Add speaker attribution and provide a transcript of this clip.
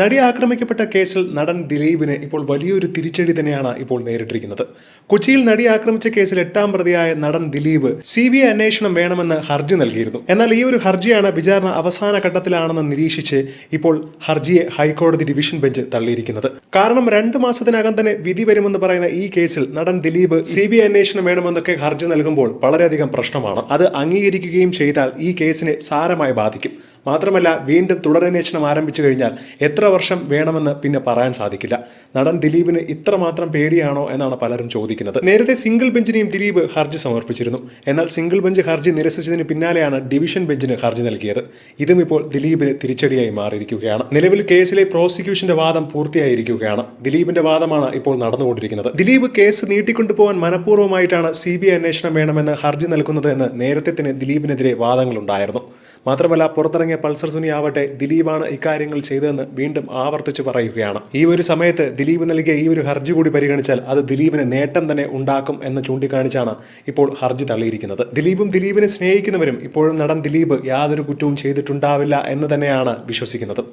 Speaker 1: നടി ആക്രമിക്കപ്പെട്ട കേസിൽ നടൻ ദിലീപിന് ഇപ്പോൾ വലിയൊരു തിരിച്ചടി തന്നെയാണ് ഇപ്പോൾ നേരിട്ടിരിക്കുന്നത്. കൊച്ചിയിൽ നടി ആക്രമിച്ച കേസിൽ എട്ടാം പ്രതിയായ നടൻ ദിലീപ് സി ബി ഐ അന്വേഷണം വേണമെന്ന് ഹർജി നൽകിയിരുന്നു. എന്നാൽ ഈ ഒരു ഹർജിയാണ് വിചാരണ അവസാന ഘട്ടത്തിലാണെന്ന് നിരീക്ഷിച്ച് ഇപ്പോൾ ഹർജിയെ ഹൈക്കോടതി ഡിവിഷൻ ബെഞ്ച് തള്ളിയിരിക്കുന്നത്. കാരണം രണ്ട് മാസത്തിനകം തന്നെ വിധി വരുമെന്ന് പറയുന്ന ഈ കേസിൽ നടൻ ദിലീപ് സി ബി ഐ അന്വേഷണം വേണമെന്നൊക്കെ ഹർജി നൽകുമ്പോൾ വളരെയധികം പ്രശ്നമാണ്. അത് അംഗീകരിക്കുകയും ചെയ്താൽ ഈ കേസിനെ സാരമായി ബാധിക്കും. മാത്രമല്ല വീണ്ടും തുടരന്വേഷണം ആരംഭിച്ചു കഴിഞ്ഞാൽ എത്ര വർഷം വേണമെന്ന് പിന്നെ പറയാൻ സാധിക്കില്ല. നടൻ ദിലീപിന് ഇത്രമാത്രം പേടിയാണോ എന്നാണ് പലരും ചോദിക്കുന്നത്. നേരത്തെ സിംഗിൾ ബെഞ്ചിനെയും ദിലീപ് ഹർജി സമർപ്പിച്ചിരുന്നു. എന്നാൽ സിംഗിൾ ബെഞ്ച് ഹർജി നിരസിച്ചതിന് പിന്നാലെയാണ് ഡിവിഷൻ ബെഞ്ചിന് ഹർജി നൽകിയത്. ഇതും ഇപ്പോൾ ദിലീപിന് തിരിച്ചടിയായി മാറിയിരിക്കുകയാണ്. നിലവിൽ കേസിലെ പ്രോസിക്യൂഷന്റെ വാദം പൂർത്തിയായിരിക്കുകയാണ്. ദിലീപിന്റെ വാദമാണ് ഇപ്പോൾ നടന്നുകൊണ്ടിരിക്കുന്നത്. ദിലീപ് കേസ് നീട്ടിക്കൊണ്ടുപോകാൻ മനഃപൂർവമായിട്ടാണ് സി ബി ഐ അന്വേഷണം വേണമെന്ന് ഹർജി നൽകുന്നത് എന്ന് നേരത്തെ തന്നെ ദിലീപിനെതിരെ വാദങ്ങളുണ്ടായിരുന്നു. മാത്രമല്ല പുറത്തിറങ്ങിയ പൾസർ സുനി ആവട്ടെ ദിലീപാണ് ഇക്കാര്യങ്ങൾ ചെയ്തതെന്ന് വീണ്ടും ആവർത്തിച്ച് പറയുകയാണ്. ഈ ഒരു സമയത്ത് ദിലീപ് നൽകിയ ഈ ഒരു ഹർജി കൂടി പരിഗണിച്ചാൽ അത് ദിലീപിന് നേട്ടം തന്നെ ഉണ്ടാക്കും എന്ന് ചൂണ്ടിക്കാണിച്ചാണ് ഇപ്പോൾ ഹർജി തള്ളിയിരിക്കുന്നത്. ദിലീപും ദിലീപിനെ സ്നേഹിക്കുന്നവരും ഇപ്പോഴും നടൻ ദിലീപ് യാതൊരു കുറ്റവും ചെയ്തിട്ടുണ്ടാവില്ല എന്ന് തന്നെയാണ് വിശ്വസിക്കുന്നത്.